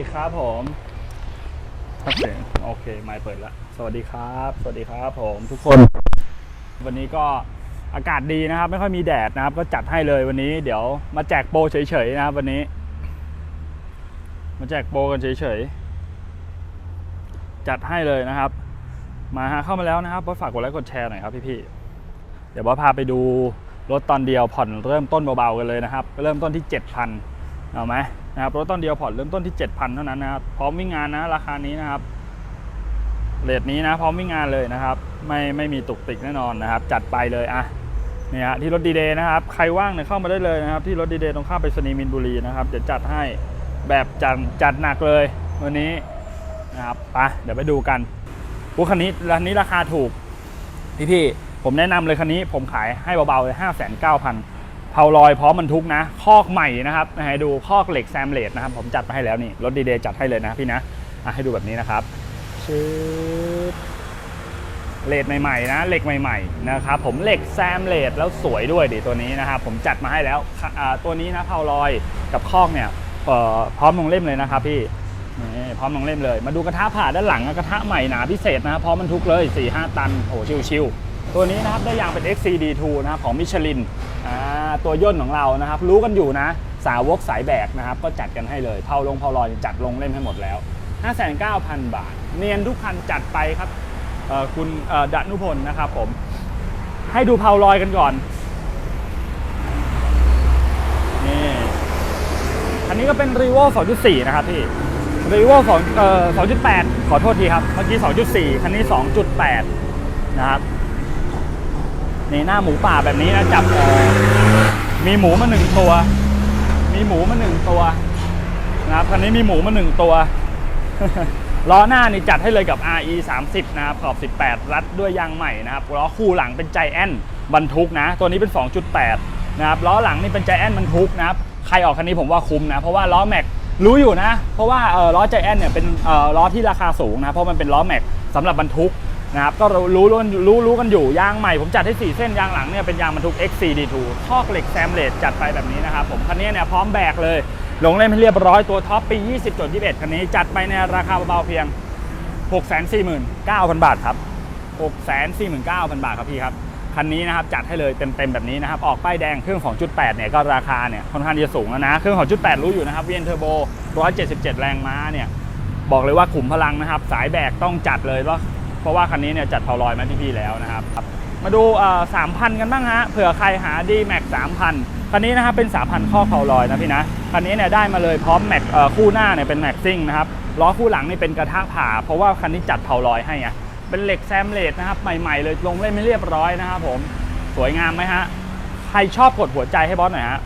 สวัสดีครับผมโอเคโอเค ไม่เปิดแล้ว สวัสดีครับ สวัสดีครับผมทุกคน วันนี้ก็อากาศดีนะครับ ไม่ค่อยมีแดดนะครับ ก็จัดให้เลยวันนี้เดี๋ยวมาแจกโปรเฉยๆนะครับ วันนี้ มาแจกโปรกันเฉยๆ จัดให้เลยนะครับ มาฮะเข้ามาแล้วนะครับบอสฝากกดไลค์กดแชร์หน่อยครับพี่ๆ เดี๋ยวบอสพาไปดูรถตอนเดียวผ่อนเริ่มต้นเบาๆกันเลยนะครับ เริ่มต้นที่7,000 เอาไหมนะครับรถตอนเดียวผ่อนเริ่มต้นที่ 7,000 เท่านั้นนะครับพร้อมวิ่งงานนะราคานี้นะครับเรทนี้นะพร้อมวิ่งงานเลยนะครับ ไม่ไม่มีตุกติกแน่นอนนะครับ จัดไปเลยอะเนี่ยฮะที่รถดีเดย์นะครับ ใครว่างเนี่ยเข้ามาได้เลยนะครับ ที่รถดีเดย์ตรงข้ามไปสนีมินบุรีนะครับเดี๋ยวจัดให้แบบจัดจัดหนักเลยวันนี้นะครับไปเดี๋ยวไปดูกันพวกคันนี้คันนี้ราคาถูกพี่พี่ผมแนะนำเลยคันนี้ผมขายให้เบาๆเลยห้าแสนเก้าพัน เผาลอยพร้อมบรรทุกนะคอกใหม่นะครับให้ดูคอกเหล็กแซมเลดนะครับ ผมจัดมาให้แล้วนี่รถดีเดย์จัดให้เลยนะพี่นะอะให้ดูแบบนี้นะครับชืดเลดใหม่ๆนะเหล็กใหม่ๆนะครับผมเหล็กแซมเลดแล้วสวยด้วยดิตัวนี้นะครับผมจัดมาให้แล้วอ่าตัวนี้นะเผาลอยกับคอกเนี่ยเอ่อพร้อมลงเล่มเลยนะครับพี่นี่พร้อมลงเล่มเลย มาดูกระทะผ่าด้านหลังนะกระทะใหม่หนาพิเศษนะครับพร้อมบรรทุกเลย4-5 ตันโอ้โหชิวๆตัวนี้นะครับได้ยางเป็น XCD2 นะครับของมิชลินอ่า ตัวย่นของเรานะครับ รู้กันอยู่นะ สาวกสายแบกนะครับ ก็จัดกันให้เลยเผาลงเผาลอยจัดลงเล่มให้หมดแล้ว 59,000 บาท เนียนทุกคันจัดไปครับคุณเอ่อดนุพลนะครับผม ให้ดูเผาลอยกันก่อนนี่อันนี้ก็เป็น r e v o 2.4 นะครับพี่ r e v o 2เอ่อ2.8 ขอโทษทีครับ เมื่อกี้ 2.4 คันนี้ 2.8 นะครับ นี่หน้าหมูป่าแบบนี้นะจับเอ่อมีหมูมาหนึ่งตัว มีหมูมาหนึ่งตัวนะครับคันนี้มีหมูมาหนึ่งตัวล้อหน้านี่จัดให้เลยกับ RE 30นะครับขอบ 18 รัดด้วยยางใหม่นะครับล้อคู่หลังเป็นใจแอนบรรทุกนะ ตัวนี้เป็น 2.8 นะครับล้อหลังนี่เป็นใจแอนบรรทุกนะครับใครออกคันนี้ผมว่าคุ้มนะ เพราะว่าล้อแม็กรู้อยู่นะ เพราะว่าเออล้อใจแอนเนี่ยเป็นเออล้อที่ราคาสูงนะ เพราะมันเป็นล้อแม็กสำหรับบรรทุก นะครับก็รู้รู้รู้รู้กันอยู่ยางใหม่ผมจัดให้ 4 เส้นยางหลังเนี่ยเป็นยางบรรทุก XCD2 ทอกเหล็กแซมเลดจัดไปแบบนี้นะครับผมคันนี้เนี่ยพร้อมแบกเลยลงเล่มให้เรียบร้อยตัวท็อปปี 20.21 คันนี้จัดไปในราคาเบาๆเพียง 649,000 บาทครับ 649,000 บาทครับพี่ครับคันนี้นะครับจัดให้เลยเต็มๆแบบนี้นะครับออกป้ายแดงเครื่อง2.8เนี่ยก็ราคาเนี่ยค่อนข้างจะสูงแล้วนะเครื่อง2.8รู้อยู่นะครับเวียนเทอร์โบ 177 แรงม้าเนี่ยบอกเลยว่าขุมพลังนะครับสายแบกต้องจัดเลยเพรา เพราะว่าคันนี้เนี่ยจัดเผาลอยมาที่พี่แล้วนะครับ มาดูสามพันกันบ้างฮะเผื่อใครหา D Max 3,000คันนี้นะครับเป็น3,000ข้อเผาลอยนะพี่นะคันนี้เนี่ยได้มาเลยพร้อมแม็กคู่หน้าเนี่ยเป็นแม็กซิ่งนะครับล้อคู่หลังนี่เป็นกระทะผ่า เพราะว่าคันนี้จัดเผาลอยให้ไงเป็นเหล็กแซมเลดนะครับใหม่ๆเลยลงเล่นไม่เรียบร้อยนะครับผมสวยงามไหมฮะใครชอบกดหัวใจให้บอสหน่อยฮะ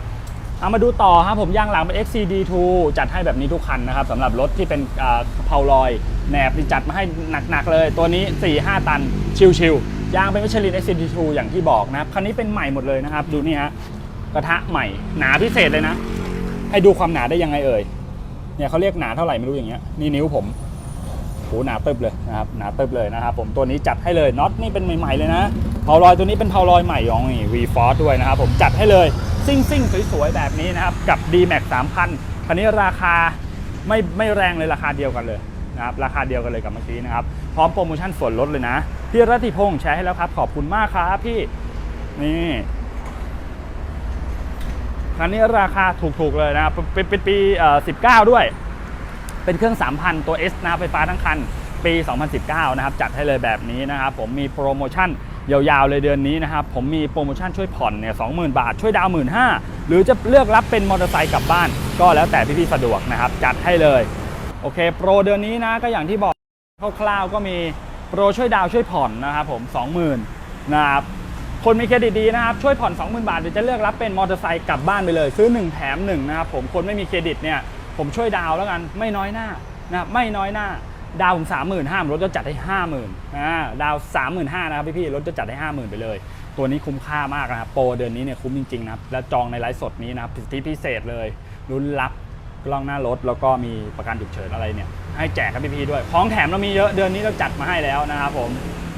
เอามาดูต่อครับผมยางหลังเป็น XCD2 จัดให้แบบนี้ทุกคันนะครับสำหรับรถที่เป็นอ่าเพาลอยแหนบจัดมาให้หนักๆเลย ตัวนี้ 4-5 ตันชิวๆยางเป็นมิชลิน XCD2 อย่างที่บอกนะครับคันนี้เป็นใหม่หมดเลยนะครับ ดูนี่ฮะกระทะใหม่หนาพิเศษเลยนะ ให้ดูความหนาได้ยังไงเอ่ยเนี่ยเขาเรียกหนาเท่าไหร่ไม่รู้อย่างเงี้ยนี่นิ้วผมโหหนาเติบเลยนะครับหนาเติบเลยนะครับผมตัวนี้จัดให้เลยน็อตนี่เป็นใหม่ๆเลยนะ เพาลอยตัวนี้เป็นเพาลอยใหม่ของนี่ V Force ด้วยนะครับผมจัดให้เลยซิ่งซิ่งสวยๆ แบบนี้นะครับ กับ D Max 3,000 คันนี้ราคาไม่ไม่แรงเลยราคาเดียวกันเลยนะครับราคาเดียวกันเลยกับเมื่อกี้นะครับ พร้อมโปรโมชั่นส่วนลดเลยนะ พี่รัติพงษ์แชร์ให้แล้วครับ ขอบคุณมากครับพี่นี่คันนี้ราคาถูกๆเลยนะครับเป็นเป็นปีเอ่อ19 ด้วย เป็นเครื่อง 3,000 ตัว S นะไฟฟ้าทั้งคันปี 2019 นะครับ จัดให้เลยแบบนี้นะครับ ผมมีโปรโมชั่น ยาวๆเลยเดือนนี้นะครับ ผมมีโปรโมชั่นช่วยผ่อนเนี่ย20,000บาท ช่วยดาวน์15,000หรือจะเลือกรับเป็นมอเตอร์ไซค์กลับบ้าน ก็แล้วแต่พี่ๆสะดวกนะครับ จัดให้เลย โอเค โปรเดือนนี้นะก็อย่างที่บอกคร่าวๆก็มีโปรช่วยดาวช่วยผ่อนนะครับผม20,000นะครับคนมีเครดิตดีนะครับช่วยผ่อน 20,000 บาทเดี๋ยวจะเลือกรับเป็นมอเตอร์ไซค์กลับบ้านไปเลย ซื้อ 1 แถม1นะครับผมคนไม่มีเครดิตเนี่ยผมช่วยดาวแล้วกันไม่น้อยหน้านะครับไม่น้อยหน้า ดาวผมสามหมื่นห้ารถจะจัดให้ห้าหมื่นอ่าดาวสามหมื่นห้านะครับพี่ๆรถจะจัดให้ห้าหมื่นไปเลย ตัวนี้คุ้มค่ามากนะครับโปรเดือนนี้เนี่ยคุ้มจริงๆนะครับแล้วจองในไลฟ์สดนี้นะครับสิทธิพิเศษเลยรุ่นรับกล้องหน้ารถแล้วก็มีประกันฉุกเฉินอะไรเนี่ยให้แจกกับพี่ๆด้วยของแถมเรามีเยอะเดือนนี้เราจัดมาให้แล้วนะครับผม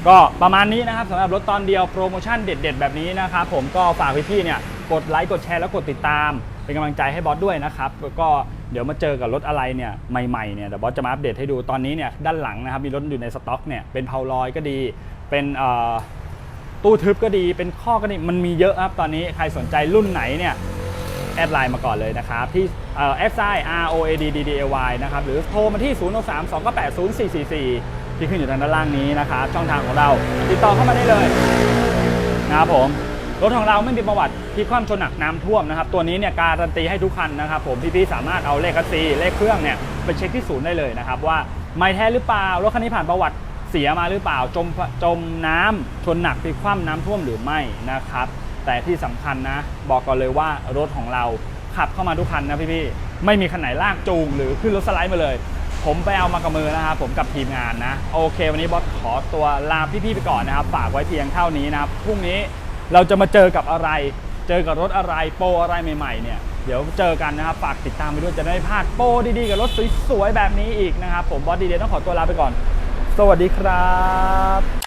ก็ประมาณนี้นะครับสำหรับรถตอนเดียวโปรโมชั่นเด็ด ๆ แบบนี้นะครับผมก็ฝากพี่ๆเนี่ยกดไลค์กดแชร์แล้วกดติดตาม เป็นกำลังใจให้บอสด้วยนะครับแล้วก็ เดี๋ยวมาเจอกับรถอะไรเนี่ยใหม่ๆเนี่ยเดี๋ยวบอสจะมาอัปเดตให้ดูตอนนี้เนี่ยด้านหลังนะครับมีรถอยู่ในสต็อกเนี่ยเป็นเพาลอยก็ดี เป็นตู้ทึบก็ดี เป็นข้อก็ดีมันมีเยอะครับตอนนี้ใครสนใจรุ่นไหนเนี่ยแอดไลน์มาก่อนเลยนะครับ ที่เอ่อ f i r o a d d d a y นะครับ หรือโทรมาที่ 0 3 2 9 8 0 4 4 4 ที่ขึ้นอยู่ทางด้านล่างนี้นะครับ ช่องทางของเรา ติดต่อเข้ามาได้เลยนะครับผม รถของเราไม่มีประวัติที่คว่ำชนหนักน้ำท่วมนะครับตัวนี้เนี่ยการันตีให้ทุกคันนะครับผมพี่ๆสามารถเอาเลขคัสซีเลขเครื่องเนี่ยไปเช็คที่ศูนย์ได้เลยนะครับว่าไม่แท้หรือเปล่ารถคันนี้ผ่านประวัติเสียมาหรือเปล่าจมจมน้ำชนหนักพลิกคว่ำน้ำท่วมหรือไม่นะครับแต่ที่สำคัญนะบอกก่อนเลยว่ารถของเราขับเข้ามาทุกคันนะพี่ๆไม่มีคันไหนลากจูงหรือขึ้นรถสไลด์มาเลย ผมไปเอามากับมือนะครับผมกับทีมงานนะโอเค วันนี้บอสขอตัวลาพี่ๆไปก่อนนะครับฝากไว้เพียงเท่านี้นะครับพรุ่งนี้ เราจะมาเจอกับอะไร เจอกับรถอะไรโปรอะไรใหม่ๆเนี่ยเดี๋ยวเจอกันนะครับฝากติดตามไปด้วยจะได้พลาดโปรดีๆกับรถสวยๆแบบนี้อีกนะครับผมบอสดีเดย์ต้องขอตัวลาไปก่อน สวัสดีครับ